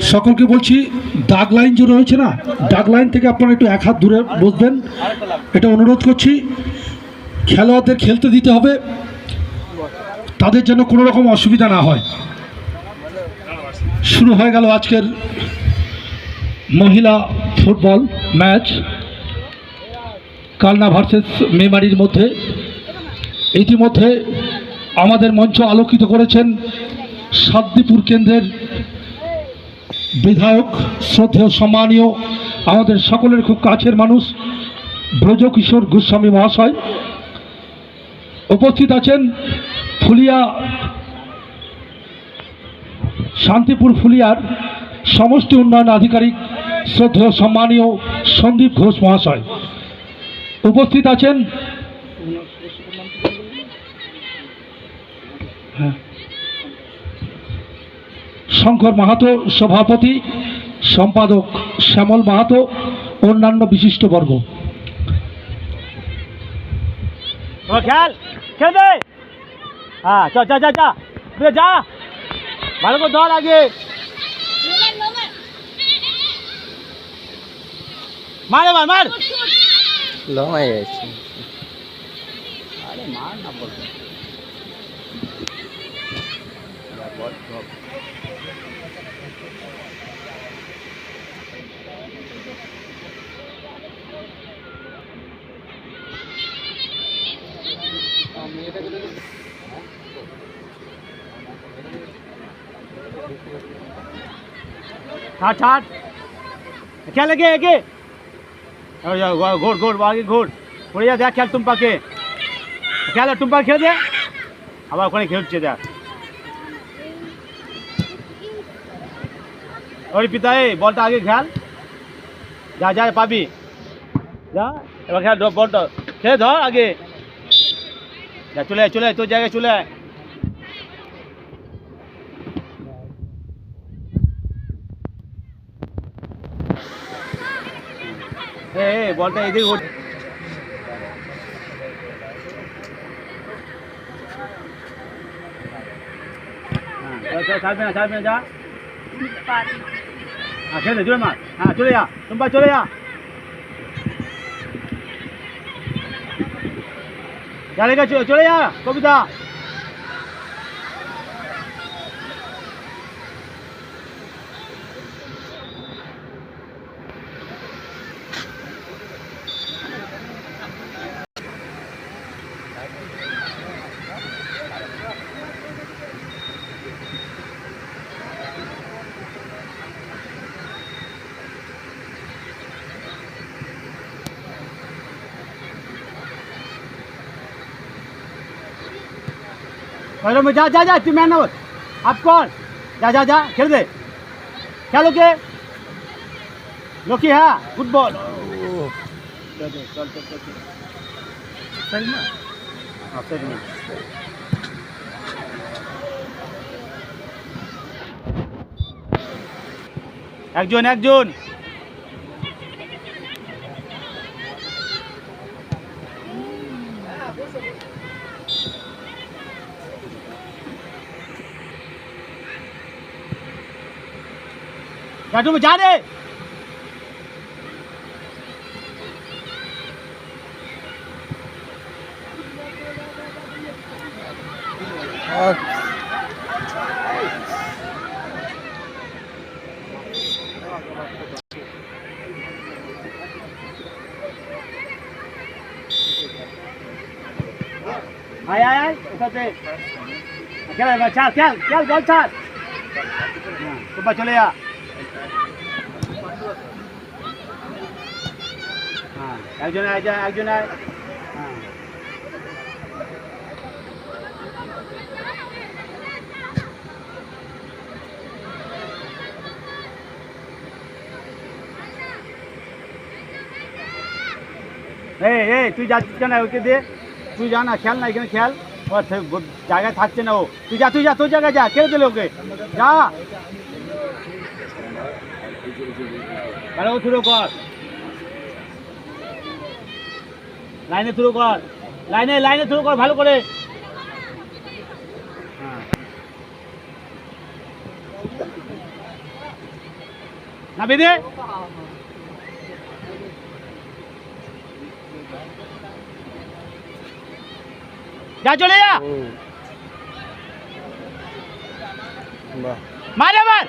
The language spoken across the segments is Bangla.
সকলকে বলছি ডাক লাইন যে রয়েছে না? ডাক লাইন থেকে আপনারা একটু এক হাত দূরে বসবেন। এটা অনুরোধ করছি, খেলোয়াড়দের খেলতে দিতে হবে। তাদের যেন কোনো রকম অসুবিধা না হয়। শুরু হয়ে গেল আজকের মহিলা ফুটবল ম্যাচ। কালনা ভার্সেস মেমারির মধ্যে। ইতিমধ্যে আমাদের মঞ্চ আলোকিত করেছেন সাদ্দিপুর কেন্দ্রের বিধায়ক, শ্রদ্ধেয়, সম্মানীয়, আমাদের সকলের খুব কাছের মানুষ, ব্রজকিশোর গোস্বামী মহাশয় উপস্থিত আছেন ফুলিয়া, শান্তিপুর ফুলিয়ার সমষ্টি উন্নয়ন আধিকারিক, শ্রদ্ধেয়, সম্মানীয় সন্দীপ ঘোষ মহাশয় উপস্থিত আছেন শঙ্কর মাহাতো সভাপতি সম্পাদক শ্যামল মাহাতো অন্যান্য বিশিষ্ট বর্গ। ও খেল খেল দে। হ্যাঁ চ যা যা যা তুই যা। ভালো করে ধর আগে। মার এবার মার। লং ছাড় ছাড় খেল এগে এগে ওই যা, ঘোর ঘোর ঘোর আগে ঘোর ঘুরে যা দেখ খেল টুম্পাকে খেল টুম্পা খেলে দে আবার ওখানে খেলছে দেখ ওই পিতা এই বলটা আগে খেল যা যা পাবি যা এবার খেল ধর বলটা খেলে ধর আগে যা চলে আয়, চলে আয়, তোর জায়গায় চলে আয় এ এ, বলটা এদিকে ওঠ হ্যাঁ, চল, চল, ছাড়বে না ছাড়বে না যা হ্যাঁ খেলে দে, জোরে মার হ্যাঁ চলে যা টুম্পা চলে যা যা রেখে চ- চলে যা কবিতা चलो मैं जा जा जा तू मैन आउट आप कौन जा जा जा खेल दे क्या लोके लोकी है फुटबॉल चल चल चल चल सही ना हाँ सही ना একজন একজন Gạt chúng mày chán đi Thôi Ai ai ai, utate. Aquela vai chal, chal, chal, chal, chal. Tu vai cholear. একজন আয় একজন আয়। হ্যাঁ এই এই, তুই যাচ্ছিস কেন ওকে দে তুই যা না খেল না এখানে খেল ও জায়গায় থাকছে না ও। তুই যা তুই যা, তোর জায়গায় যা খেলে দিলে ওকে? যা। ভালো থ্রো কর। লাইনে থ্রো কর। লাইনে লাইনে থ্রো কর ভালো করে। হ্যাঁ। না বেঁধে যা চলে যা। বাহ। মার আবার।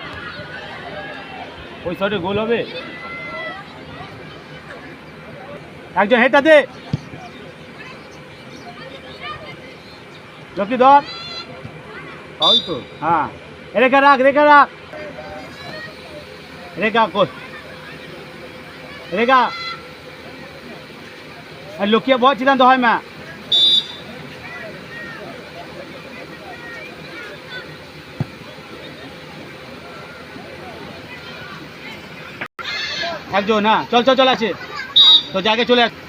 ওই সাইডে গোল হবে? একজন হেটা লক্ষ্মী ধর ওই তো। হ্যাঁ। রেখে রাখ রেখে রাখ। রেখা কোচ রেখা লক্ষ্মী বহুত চিন্তা হয় মা। একজন না চল চল চল আছে। তো জায়গায় চলে আস।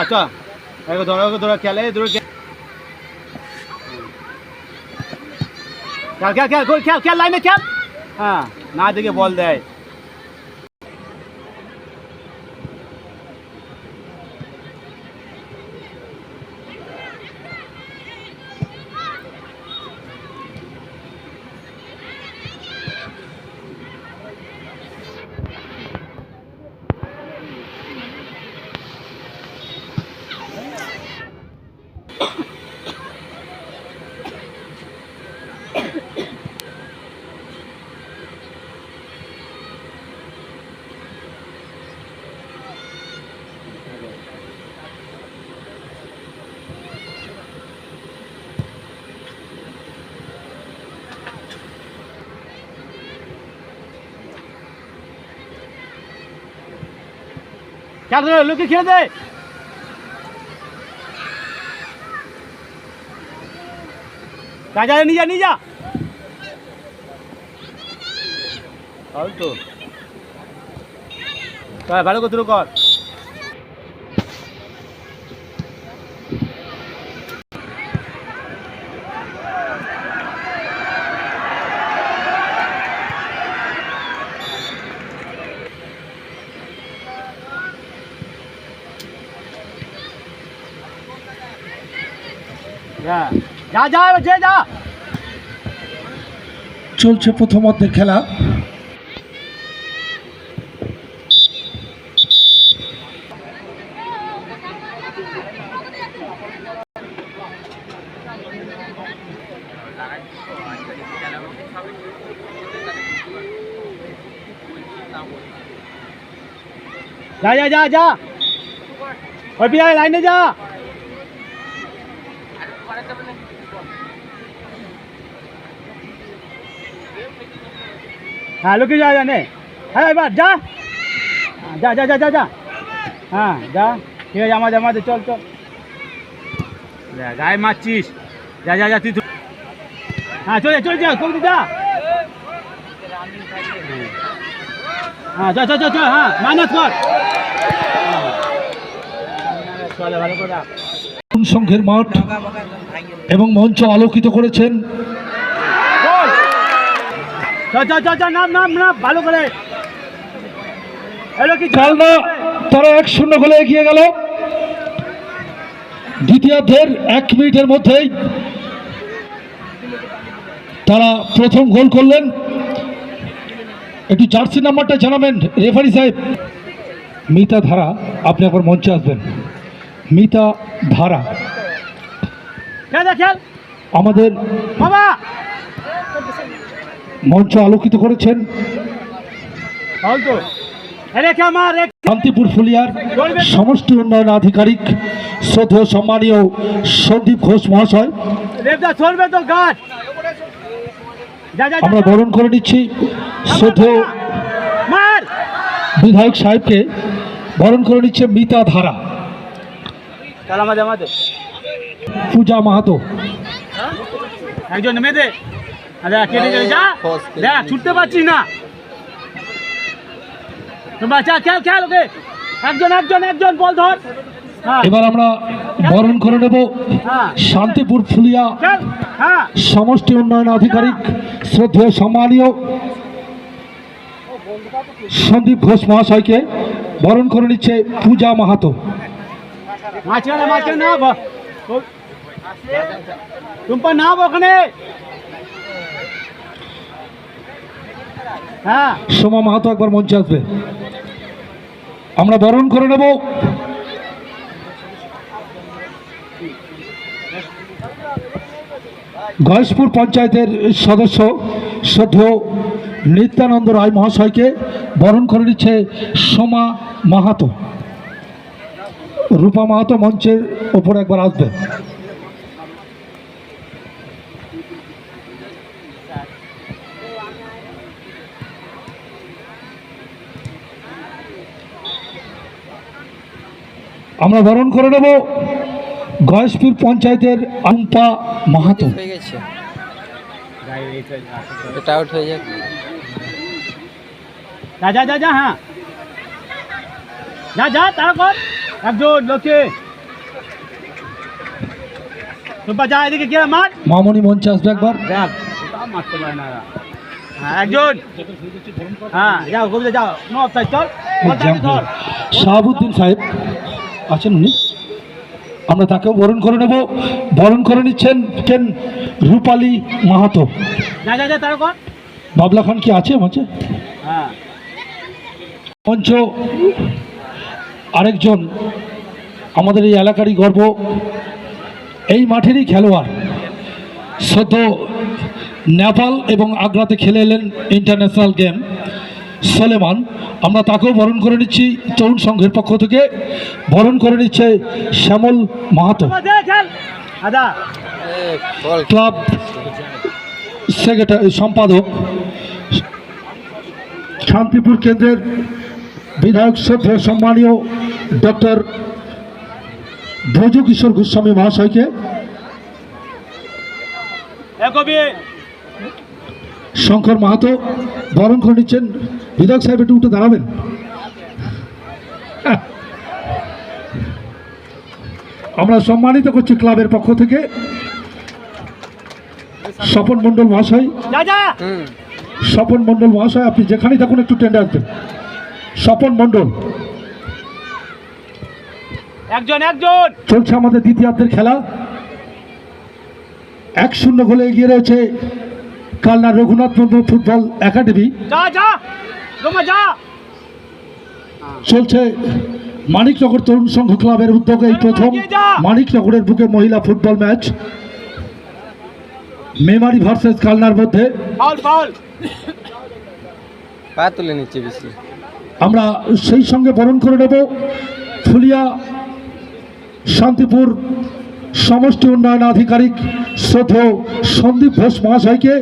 একে ধরো ধরো, খেলে, ধরো, খেল। খেল খেল খেল খেল, লাইনে, খেল। হ্যাঁ না দেখে বল দেয়। খেল ধরো লোকে খেলে দে। যা নিয়ে যা নিয়ে যা। তো ভালো কত কর। যা যা যা যে। চলছে প্রথম অর্ধের খেলা। যা যা যা যা। ওই লাইনে যা। হ্যাঁ লোকে যা জানে হ্যাঁ এবার যা। হ্যাঁ, যা যা যা যা যা। হ্যাঁ যা। ঠিক আছে আমাদের আমাদের চল চল। গায়ে মারছিস। যা যা যা তুই হ্যাঁ চলে চলে যা কবি যা। হ্যাঁ চল চল চল চল হ্যাঁ মাইনাস কর। সংঘের মাঠ এবং মঞ্চ আলোকিত করেছেন বল চল চল চল চল নাম নাম নাম ভালো করে। খেলনা তারা এক শূন্য গোলে এগিয়ে গেল। দ্বিতীয়ার্ধের এক মিনিটের মধ্যেই তারা প্রথম গোল করলেন। একটু জার্সি নাম্বারটা জানাবেন রেফারি সাহেব। মিতা ধারা আপনি একবার মঞ্চে আসবেন। মিতা ধারা। আমাদের বাবা! মঞ্চ আলোকিত করেছেন। শান্তিপুর ফুলিয়ার সমষ্টি উন্নয়ন আধিকারিক শ্রদ্ধেয় সম্মানীয় সন্দীপ ঘোষ মহাশয়। আমরা বরণ করে নিচ্ছি। শ্রদ্ধেয় বিধায়ক সাহেবকে বরণ করে নিচ্ছে মিতা ধারা। পূজা মাহাতো। একজন নেমে দে কেটে গেলে যা। দেখ ছুটতে পারছিস না। তোমরা খেল খেল ওকে। একজন একজন একজন বল ধর। হ্যাঁ। এবার আমরা বরণ করে নেব হ্যাঁ। শান্তিপুর ফুলিয়া হ্যাঁ। সমষ্টি উন্নয়ন আধিকারিক শ্রদ্ধেয় সম্মানীয় সন্দীপ ঘোষ মহাশয়কে বরণ করে নিচ্ছে পূজা মাহাতো। মাঝখানে মাঝখানে না তুম পা নাম ওখানে। সোমা মাহাতো একবার মঞ্চে আসবে আমরা বরণ করে নেব। গয়েশপুর পঞ্চায়েতের সদস্য সদ্য নিত্যানন্দ রায় মহাশয়কে বরণ করে নিচ্ছে সোমা মাহাতো। রূপা মাহাতো মঞ্চের ওপর একবার আসবে। আমরা বরণ করে নেব গয়েশপুর পঞ্চায়েতের আম্পা মাহাতো। হয়ে গেছে। এটা আউট হয়ে যাক। যা যা যা যা হ্যাঁ। যা যা তারা কর। একজন লোকে। যা এদিকে কে মার। মামনি মঞ্চে আসবে একবার। দেখ মারতে পারে না হ্যাঁ একজন হ্যাঁ যাও যাও। নো অফসাইড চল। শাহাবুদ্দিন সাহেব। আছেন উনি। আমরা তাকেও বরণ করে নেব। বরণ করে নিচ্ছেন কেন রূপালী মাহাতো। বাবলা খান কি আছে মঞ্চে? হ্যাঁ। মঞ্চ আরেকজন আমাদের এই এলাকারই গর্ব। এই মাঠেরই খেলোয়াড়। সদ্য নেপাল এবং আগ্রাতে খেলে এলেন ইন্টারন্যাশনাল গেম। সলেমান, আমরা তাকেও বরণ করে নিচ্ছি তরুণ সংঘের পক্ষ থেকে। বরণ করে নিচ্ছে শ্যামল মাহাতো। ক্লাব সেক্রেটারি, সম্পাদক শান্তিপুর কেন্দ্রের বিধায়ক শ্রদ্ধ সম্মানীয় ডক্টর ব্রজকিশোর গোস্বামী মহাশয়কে। শঙ্কর মাহাতো বরণ করে নিচ্ছেন। বিধায়ক সাহেব একটু উঠে দাঁড়াবেন। আমরা সম্মানিত করছি ক্লাবের পক্ষ থেকে। স্বপন মণ্ডল মহাশয়। স্বপন মণ্ডল মহাশয় আপনি যেখানেই থাকুন একটু টেন্ডে আসবেন স্বপন মণ্ডল। একজন একজন। চলছে আমাদের দ্বিতীয়ার্ধের খেলা। এক শূন্য গোলে এগিয়ে রয়েছে কালনা রঘুনাথ মুর্মু ফুটবল একাডেমি। যা যা রোমা যা। চলছে মানিকনগর তরুণ সংঘ ক্লাবের উদ্যোগে এই প্রথম মানিকনগরের বুকে মহিলা ফুটবল ম্যাচ। মেমারি ভার্সেস কালনার মধ্যে। তুলে নিচ্ছে বেশি। আমরা সেই সঙ্গে বরণ করে নেব ফুলিয়া শান্তিপুর সমষ্টি উন্নয়ন আধিকারিক শ্রদ্ধ সন্দীপ ঘোষ মহাশয়কে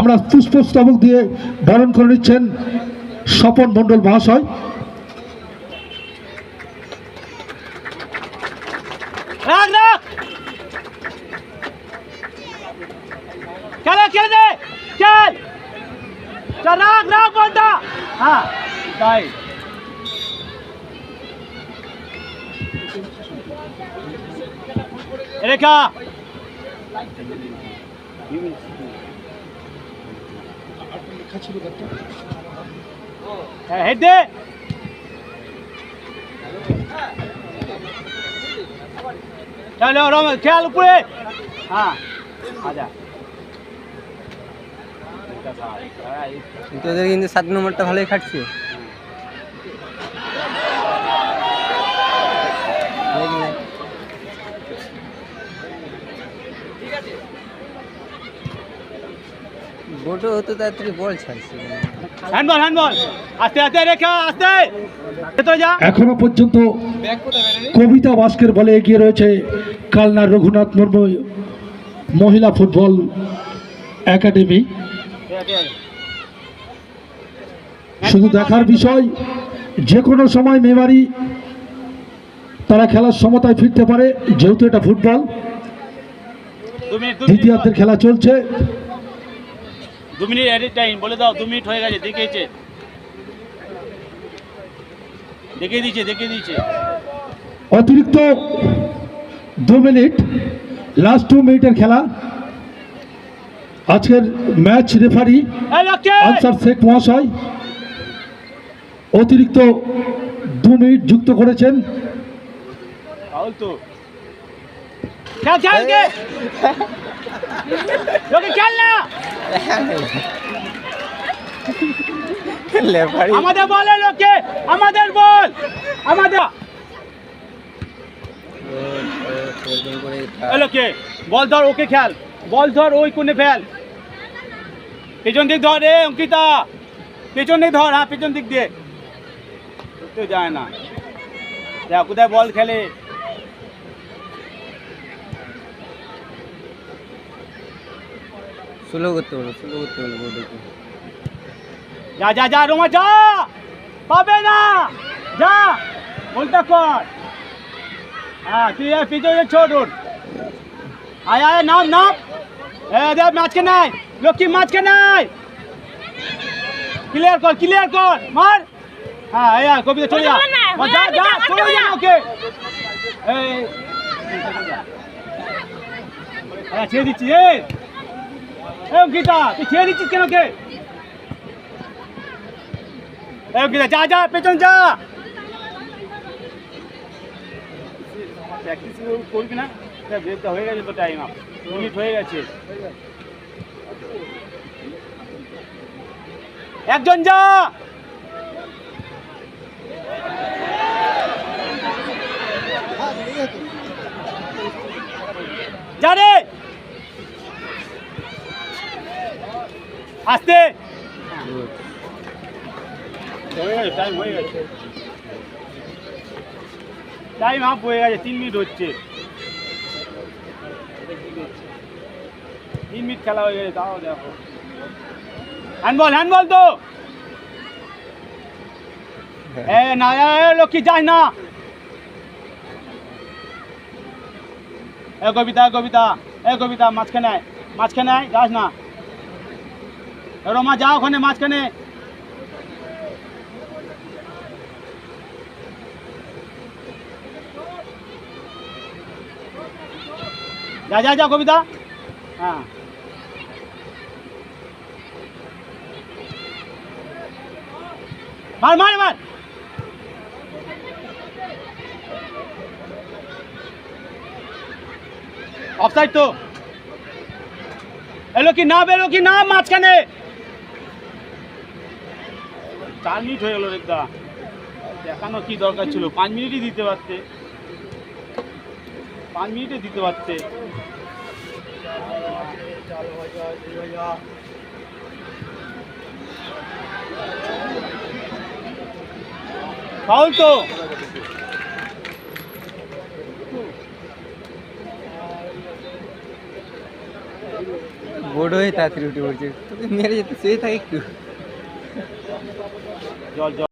আমরা পুষ্পস্তবক দিয়ে বরণ করে নিচ্ছেন স্বপন মণ্ডল মহাশয়। রাখ রাখ বলটা হ্যাঁ তাই। রেখা। হ্যাঁ দে। চলো রম খেয়াল উপরে। হ্যাঁ আচ্ছা। কিন্তু কিন্তু সাত নম্বরটা ভালোই খাটছে। বোটো হতো তাড়াতাড়ি বল ছাড়ছে হ্যান্ডবল হ্যান্ডবল আস্তে আস্তে রেখা আস্তে। তো যা। এখনও পর্যন্ত কবিতা বাস্কের বলে এগিয়ে রয়েছে কালনার রঘুনাথ মুর্মু মহিলা ফুটবল একাডেমি। শুধু দেখার বিষয় যে কোনো সময় মেমারি তারা খেলার সমতায় ফিরতে পারে যেহেতু এটা ফুটবল। দ্বিতীয়ার্ধের খেলা চলছে। দু মিনিট এডিট টাইম বলে দাও দু মিনিট হয়ে গেছে দেখিয়েছে। দেখিয়ে দিয়েছে দেখিয়ে দিয়েছে। অতিরিক্ত দু মিনিট লাস্ট টু মিনিটের খেলা। আজকের ম্যাচ রেফারি আনসার শেখ মহাশয় অতিরিক্ত দু মিনিট যুক্ত করেছেন। তো। খেল কে লোকে খেল না লেফারি আমাদের বল লোকে আমাদের বল আমাদের লোকে বল ধর ওকে খেল বল ধর ওই কোণে ফেল পেছন দিক ধর রে অঙ্কিতা পেছন দিক ধর হ্যাঁ পেছন দিক দিয়ে তো যায় না কোথায় বল খেলে স্লো করতে বলো স্লো করতে বলো বোর্ডকে যা যা যা রোমা যা! পাবে না! যা! বলটা কর। হ্যাঁ তুই ছোট। আয় আয় নাম নাম। এ দেখ মাঝকে নাই। লক্ষ্মী মাঝকে নাই। ক্লিয়ার কর ক্লিয়ার কর। মার। হ্যাঁ এই আয়, কবিতা চলে যা। ও, যা হ্যাঁ, যা চলে যা যা। ওকে এই। হ্যাঁ ছেড়ে দিচ্ছি এ অঙ্কিতা তুই ছেড়ে দিচ্ছিস কেন কে যা যা পেছন যা। প্র্যাকটিস করবি না? দেখ, হয়ে গেছে তো টাইম হয়ে গেছে। একজন যা রে আসতে। হয়ে টাইম হয়ে গেছে টাইম আপ হয়ে গেছে তিন মিনিট হচ্ছে। তিন মিনিট খেলা হয়ে গেছে তাও দেখো। হ্যান্ডবল হ্যান্ডবল তো। এ না লক্ষ্মী যাস না। এ কবিতা কবিতা। এ কবিতা মাঝখানে মাঝখানে যাস না। রমা যা ওখানে মাঝখানে। যা যা যা, কবিতা। হ্যাঁ। মার মার মার। অফসাইড তো। এলো কি না বেরো কি না মাঝখানে? চার মিনিট হয়ে গেল রেখা দেখানো কি দরকার ছিল? পাঁচ মিনিটই দিতে পারতে। পাঁচ মিনিটে দিতে পারতে। ফাউল তো। বোর্ড হয়ে তাড়াতাড়ি উঠে পড়ছে। মেরে যেতে সেই থাকে একটু। জল জল।